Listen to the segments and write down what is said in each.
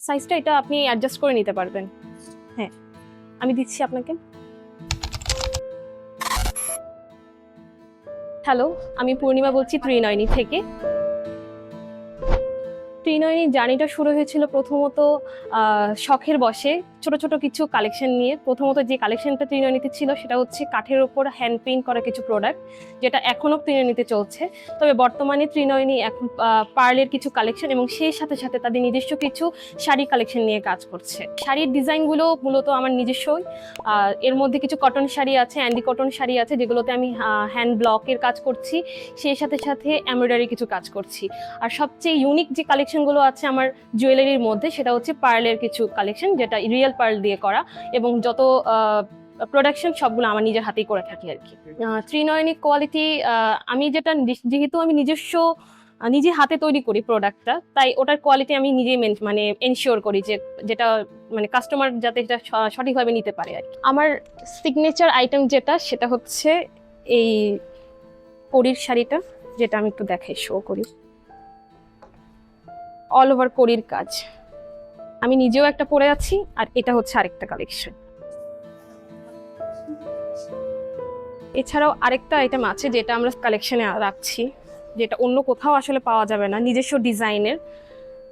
সাইজটা এটা আপনি অ্যাডজাস্ট করে নিতে পারবেন। হ্যাঁ আমি দিচ্ছি আপনাকে। হ্যালো আমি পূর্ণিমা বলছি ত্রিনয়নী থেকে। ত্রিনয়নী জার্নিটা শুরু হয়েছিল প্রথমত শখের বসে। ছোট ছোট কিছু কালেকশন নিয়ে প্রথমত যে কালেকশনটা ত্রিনয়নীতে ছিল সেটা হচ্ছে কাঠের ওপর হ্যান্ড পেইন্ট করা কিছু প্রোডাক্ট যেটা এখনও ত্রিনয়নীতে চলছে। তবে বর্তমানে ত্রিনয়নী এখন পার্লের কিছু কালেকশন এবং সেই সাথে সাথে তাদের নিজস্ব কিছু শাড়ি কালেকশন নিয়ে কাজ করছে। শাড়ির ডিজাইনগুলো মূলত আমার নিজস্বই। এর মধ্যে কিছু কটন শাড়ি আছে অ্যান্ডি কটন শাড়ি আছে, যেগুলোতে আমি হ্যান্ড ব্লকের কাজ করছি। সেই সাথে সাথে এমব্রয়ডারি কিছু কাজ করছি। আর সবচেয়ে ইউনিক যে কালেকশনগুলো আছে আমার জুয়েলারির মধ্যে, সেটা হচ্ছে পার্লের কিছু কালেকশন যেটা রিয়েল পার্ল দিয়ে করা এবং যত প্রোডাকশন সবগুলো আমার নিজের হাতেই করে থাকি আর কি। ত্রিনয়নী কোয়ালিটি আমি যেটা যেহেতু আমি নিজস্ব নিজে হাতে তৈরি করি প্রোডাক্টটা তাই ওটার কোয়ালিটি আমি নিজেই মেন- মানে এনশিওর করি যে যেটা মানে কাস্টমার যাতে এটা স- সঠিকভাবে নিতে পারে আর কি। আমার সিগনেচার আইটেম যেটা সেটা হচ্ছে এই কড়ির শাড়িটা যেটা আমি একটু দেখাই শো করি। অল ওভার কড়ির কাজ। আমি নিজেও একটা পরে আছি, আর এটা হচ্ছে আরেকটা কালেকশন এছাড়াও আরেকটা আইটেম আছে যেটা আমরা কালেকশনে রাখছি, যেটা অন্য কোথাও আসলে পাওয়া যাবে না, নিজস্ব ডিজাইনের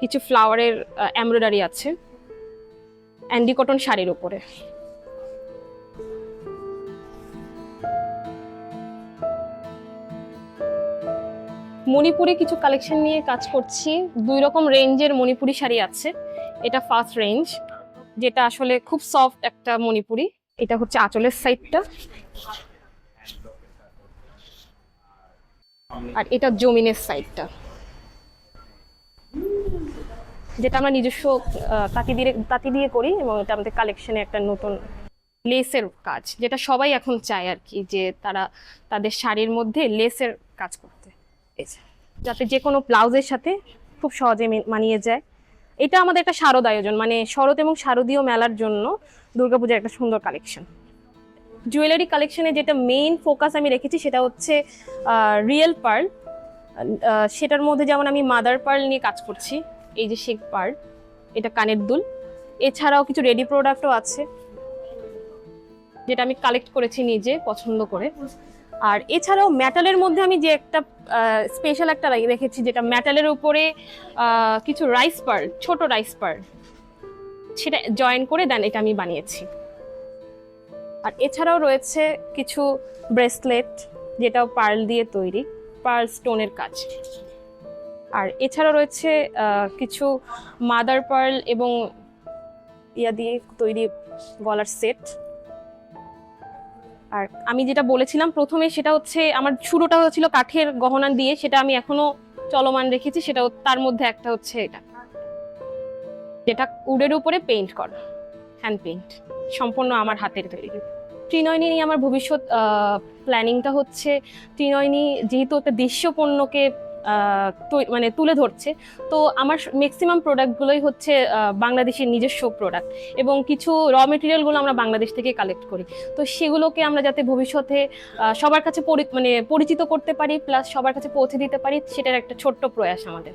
কিছু ফ্লাওয়ারের এমব্রয়ডারি আছে অ্যান্ডি কটন শাড়ির উপরে। মণিপুরি কিছু কালেকশন নিয়ে কাজ করছি, দুই রকম রেঞ্জের মণিপুরি শাড়ি আছে। এটা ফার্স্ট রেঞ্জ যেটা আসলে খুব সফট একটা মণিপুরি। এটা হচ্ছে আঁচলের সাইডটা আর এটা জমিনের সাইডটা যেটা আমরা নিজস্ব তাঁতি দিয়ে তাঁতি দিয়ে করি এবং এটা আমাদের কালেকশনে একটা নতুন লেসের কাজ, যেটা সবাই এখন চায় আর কি, যে তারা তাদের শাড়ির মধ্যে লেসের কাজ করতে। যাতে যে কোনো ব্লাউজের সাথে খুব সহজে মানিয়ে যায়। এটা আমাদের একটা শারদ আয়োজন মানে শরৎ এবং শারদীয় মেলার জন্য দুর্গাপূজার একটা সুন্দর কালেকশন জুয়েলারি কালেকশনে যেটা মেইন ফোকাস আমি রেখেছি সেটা হচ্ছে রিয়েল পার্ল সেটার মধ্যে যেমন আমি মাদার পার্ল নিয়ে কাজ করছি, এই যে শেখ পার্ল এটা কানের দুল। এছাড়াও কিছু রেডি প্রোডাক্টও আছে, যেটা আমি কালেক্ট করেছি নিজে পছন্দ করে। আর এছাড়াও মেটালের মধ্যে আমি যে একটা স্পেশাল একটা রেখেছি যেটা মেটালের উপরে কিছু রাইস পার ছোট রাইস পার সেটা জয়েন করে দেন এটা আমি বানিয়েছি। আর এছাড়াও রয়েছে কিছু ব্রেসলেট যেটাও পার্ল দিয়ে তৈরি পার্ল স্টোনের কাজ। আর এছাড়াও রয়েছে কিছু মাদার পার্ল এবং ইয়া দিয়ে তৈরি গলার সেট আর আমি যেটা বলেছিলাম প্রথমে সেটা হচ্ছে আমার শুরুটা হয়েছিল কাঠের গহনা দিয়ে সেটা আমি এখনও চলমান রেখেছি সেটা তার মধ্যে একটা হচ্ছে এটা। যেটা উডের উপরে পেইন্ট করা হ্যান্ড পেইন্ট সম্পূর্ণ আমার হাতের তৈরি। ত্রিনয়নী নিয়ে আমার ভবিষ্যৎ প্ল্যানিংটা হচ্ছে ত্রিনয়নী যেহেতু একটা দেশীয় পণ্যকে আহ, তৈ- মানে তুলে ধরছে। তো আমার ম্যাক্সিমাম প্রোডাক্টগুলোই হচ্ছে বাংলাদেশের নিজস্ব প্রোডাক্ট এবং কিছু র মেটেরিয়ালগুলো আমরা বাংলাদেশ থেকে কালেক্ট করি। তো সেগুলোকে আমরা যাতে ভবিষ্যতে সবার কাছে মানে পরিচিত করতে পারি প্লাস সবার কাছে পৌঁছে দিতে পারি, সেটার একটা ছোট্ট প্রয়াস আমাদের।